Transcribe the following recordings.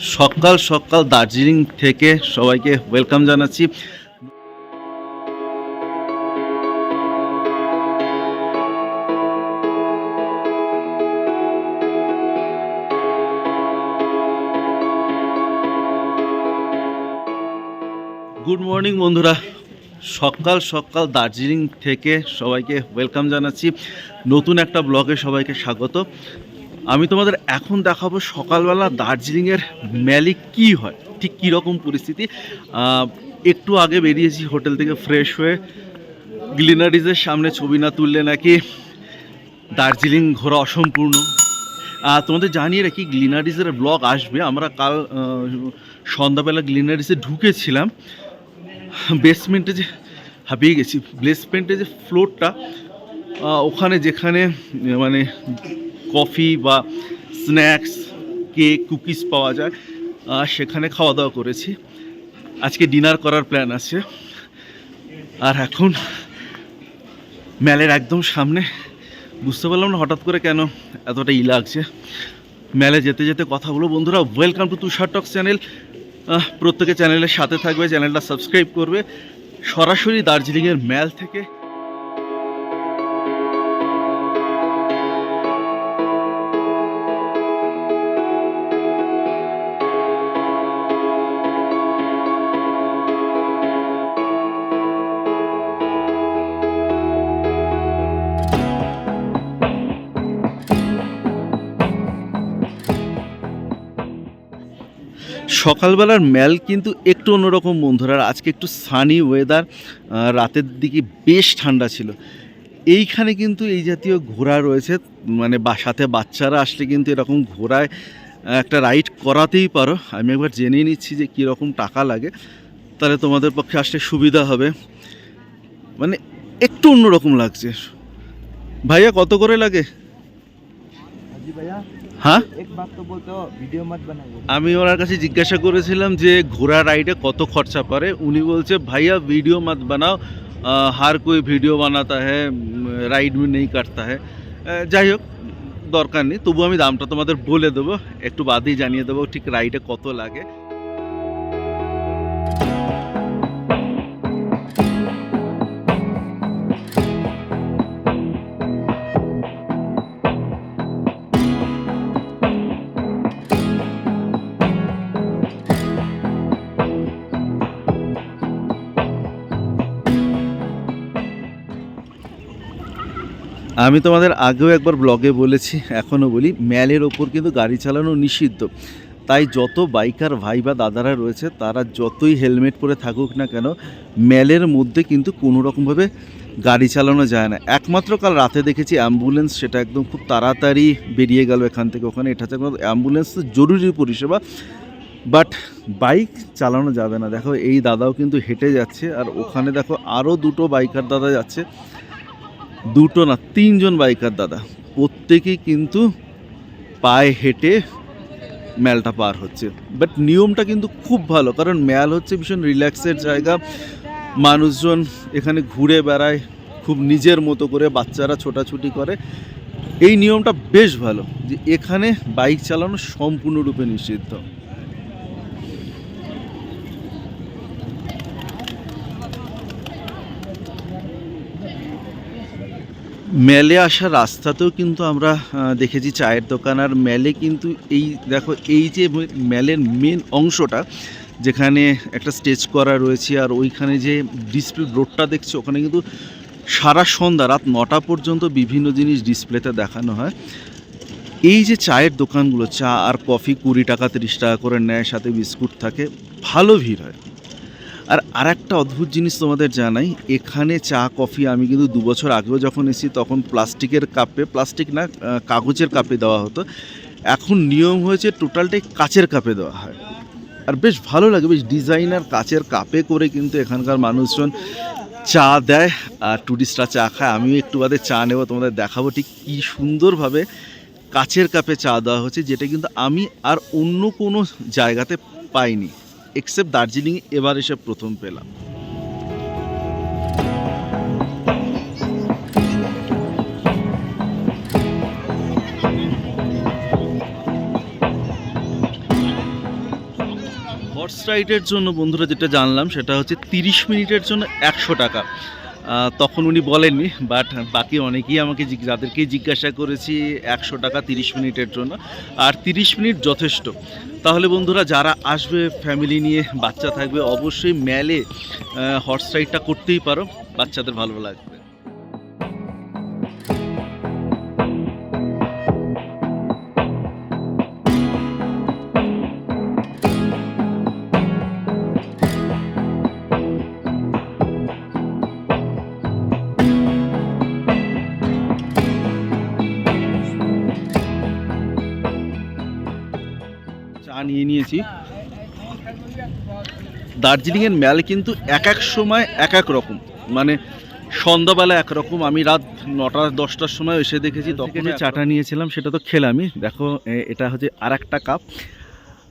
সকাল সকাল দার্জিলিং থেকে সবাইকে ওয়েলকাম জানাচ্ছি। গুড মর্নিং বন্ধুরা। সকাল সকাল দার্জিলিং থেকে সবাইকে ওয়েলকাম জানাচ্ছি। নতুন একটা ব্লগে সবাইকে স্বাগত। আমি তোমাদের এখন দেখাবো সকালবেলা দার্জিলিংয়ের ম্যালে কি হয়, ঠিক কী রকম পরিস্থিতি একটু আগে বেরিয়েছি হোটেল থেকে ফ্রেশ হয়ে। গ্লিনারিজের সামনে ছবি না তুললে নাকি দার্জিলিং ঘোরা অসম্পূর্ণ। তোমাদের জানিয়ে রাখি, গ্লিনারিজের ব্লগ আসবে। আমরা কাল সন্ধ্যাবেলা গ্লিনারিজে ঢুকেছিলাম। বেসমেন্টে যে, হাঁপিয়ে গেছি। বেসমেন্টে যে ফ্লোরটা ওখানে যেখানে মানে কফি বা স্ন্যাক্স কেক কুকিজ পাওয়া যায়। আহ, সেখানে খাওয়া দাওয়া করেছি। আজকে ডিনার করার প্ল্যান আছে। আর এখন ম্যালের একদম সামনে। বুঝতে পারলাম না হঠাৎ করে কেন এতটা ই লাগছে। মেলে যেতে যেতে কথা বলো বন্ধুরা welcome to Tushar talk channel প্রত্যেকে চ্যানেলের সাথে থাকবে চ্যানেলটা সাবস্ক্রাইব করবে। সরাসরি দার্জিলিংয়ের ম্যাল থেকে সকালবেলার ম্যাল কিন্তু একটু অন্যরকম বন্ধুরা আজকে একটু সানি ওয়েদার রাতের দিকে বেশ ঠান্ডা ছিল। এইখানে কিন্তু এই জাতীয় ঘোড়া রয়েছে মানে বা সাথে বাচ্চারা আসলে কিন্তু এরকম ঘোড়ায় একটা রাইড করাতেই পারো। আমি একবার জেনে নিচ্ছি যে কীরকম টাকা লাগে। তাহলে তোমাদের পক্ষে আসলে সুবিধা হবে। মানে একটু অন্যরকম লাগছে। ভাইয়া কত করে লাগে? ভাইয়া। হ্যাঁ? আমি ওনার কাছে জিজ্ঞাসা করেছিলাম যে ঘোড়া রাইডে কত খরচা পারে উনি বলছে ভাইয়া ভিডিও মাত বানাও। হার কই ভিডিও বানাতা হ্যাঁ রাইড নেই কাটতা হ্যাঁ যাই হোক দরকার নেই। তবু আমি দামটা তোমাদের বলে দেবো। একটু বাদেই জানিয়ে দেবো ঠিক রাইডে কত লাগে। আমি তোমাদের আগেও একবার ব্লগে বলেছি এখনও বলি, ম্যালের ওপর কিন্তু গাড়ি চালানো নিষিদ্ধ। তাই যত বাইকার ভাই বা দাদারা রয়েছে, তারা যতই হেলমেট পরে থাকুক না কেন, ম্যালের মধ্যে কিন্তু কোনো রকমভাবে গাড়ি চালানো যায় না। একমাত্র কাল রাতে দেখেছি অ্যাম্বুলেন্স সেটা একদম খুব তাড়াতাড়ি বেরিয়ে গেল এখান থেকে ওখানে। এটা হচ্ছে অ্যাম্বুলেন্স তো জরুরি পরিষেবা বাট বাইক চালানো যাবে না। দেখো, এই দাদাও কিন্তু হেঁটে যাচ্ছে, আর ওখানে দেখো আরও দুটো বাইকার দাদা যাচ্ছে। দুটো না, তিনজন বাইকার দাদা। প্রত্যেকেই কিন্তু পায়ে হেঁটে ম্যালটা পার হচ্ছে। বাট নিয়মটা কিন্তু খুব ভালো, কারণ ম্যাল হচ্ছে ভীষণ রিল্যাক্সের জায়গা। মানুষজন এখানে ঘুরে বেড়ায়, খুব নিজের মতো করে বাচ্চারা ছোটাছুটি করে। এই নিয়মটা বেশ ভালো, যে এখানে বাইক চালানো সম্পূর্ণরূপে নিষিদ্ধ। মেলে আসার রাস্তাতেও কিন্তু আমরা দেখেছি চায়ের দোকান। আর মেলে কিন্তু এই, দেখো, এই যে মেলের মেন অংশটা, যেখানে একটা স্টেজ করা রয়েছে, আর ওইখানে যে ডিসপ্লে রোডটা দেখছ, ওখানে কিন্তু সারা সন্ধ্যা, রাত নটা পর্যন্ত বিভিন্ন জিনিস ডিসপ্লেতে দেখানো হয়। এই যে চায়ের দোকানগুলো, চা আর কফি কুড়ি টাকা, তিরিশ টাকা করে নেয়, সাথে বিস্কুট থাকে, ভালো ভিড় হয়। আর আরেকটা অদ্ভুত জিনিস তোমাদের জানাই, এখানে চা, কফি আমি কিন্তু দু বছর আগেও যখন এসেছি তখন প্লাস্টিকের কাপে, প্লাস্টিক না কাগজের কাপে দেওয়া হতো। এখন নিয়ম হয়েছে টোটালটাই কাচের কাপে দেওয়া হয়। আর বেশ ভালো লাগে, বেশ ডিজাইনার কাচের কাপে করে কিন্তু এখানকার মানুষজন চা দেয় আর টুরিস্টরা চা খায়। আমিও একটু বাদে চা নেব, তোমাদের দেখাবো ঠিক কী সুন্দরভাবে কাচের কাপে চা দেওয়া হচ্ছে, যেটা কিন্তু আমি আর অন্য কোনো জায়গাতে পাইনি। এক্সেপ্ট দার্জিলিং এবার এসে প্রথম পেলাম। হর্স রাইডের জন্য বন্ধুরা যেটা জানলাম, সেটা হচ্ছে তিরিশ মিনিটের জন্য একশো টাকা। তখন উনি বলেননি বাট বাকি অনেকেই আমাকে যাদেরকেই জিজ্ঞাসা করেছি, একশো টাকা তিরিশ মিনিটের জন্য, আর তিরিশ মিনিট যথেষ্ট। তাহলে বন্ধুরা, যারা আসবে ফ্যামিলি নিয়ে, বাচ্চা থাকবে, অবশ্যই ম্যালে হর্স রাইডটা করতেই পারো, বাচ্চাদের ভালো লাগবে। নিয়ে নিয়েছি। দার্জিলিংয়ের ম্যাল কিন্তু এক এক সময় এক এক রকম। মানে সন্ধ্যাবেলা একরকম আমি রাত নটা দশটার সময় এসে দেখেছি তখন যে চাটা নিয়েছিলাম সেটা তো খেলামই। দেখো এটা হচ্ছে আর একটা কাপ।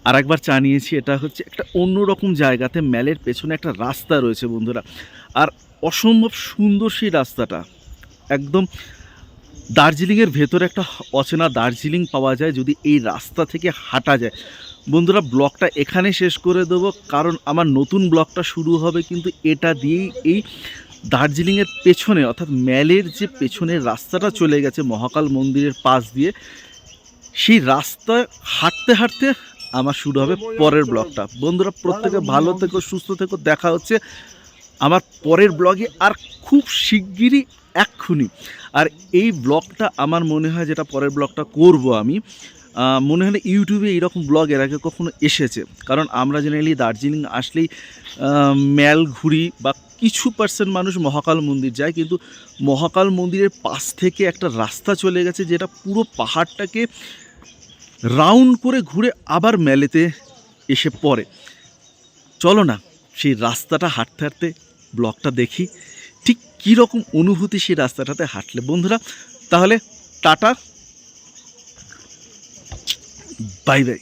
আর একবার চা নিয়েছি এটা হচ্ছে একটা অন্যরকম জায়গাতে ম্যালের পেছনে একটা রাস্তা রয়েছে বন্ধুরা। আর অসম্ভব সুন্দর সেই রাস্তাটা। একদম দার্জিলিংয়ের ভেতরে একটা অচেনা দার্জিলিং পাওয়া যায় যদি এই রাস্তা থেকে হাঁটা যায়। বন্ধুরা, ব্লগটা এখানে শেষ করে দেবো, কারণ আমার নতুন ব্লগটা শুরু হবে কিন্তু এটা দিয়েই এই দার্জিলিংয়ের পেছনে, অর্থাৎ ম্যালের যে পেছনের রাস্তাটা চলে গেছে, মহাকাল মন্দিরের পাশ দিয়ে, সেই রাস্তা হাঁটতে হাঁটতে আমার শুরু হবে পরের ব্লগটা। বন্ধুরা, প্রত্যেকে ভালো থেকো, সুস্থ থেকো, দেখা হচ্ছে আমার পরের ব্লগে আর খুব শিগগিরই এক্ষুনি। আর এই ব্লগটা আমার মনে হয় যেটা পরের ব্লগটা করব আমি মনে হয় ইউটিউবে এইরকম ব্লগ এর আগে কখনো এসেছে। কারণ আমরা জেনারেলি দার্জিলিং আসলেই ম্যাল ঘুরি বা কিছু পার্সেন্ট মানুষ মহাকাল মন্দির যায়, কিন্তু মহাকাল মন্দিরের পাশ থেকে একটা রাস্তা চলে গেছে যেটা পুরো পাহাড়টাকে রাউন্ড করে ঘুরে আবার ম্যালেতে এসে পড়ে। চলো না, সেই রাস্তাটা হাঁটতে হাঁটতে ব্লগটা দেখি ঠিক কী রকম অনুভূতি সেই রাস্তাটাতে হাঁটলে? বন্ধুরা তাহলে টাটা। Bye bye.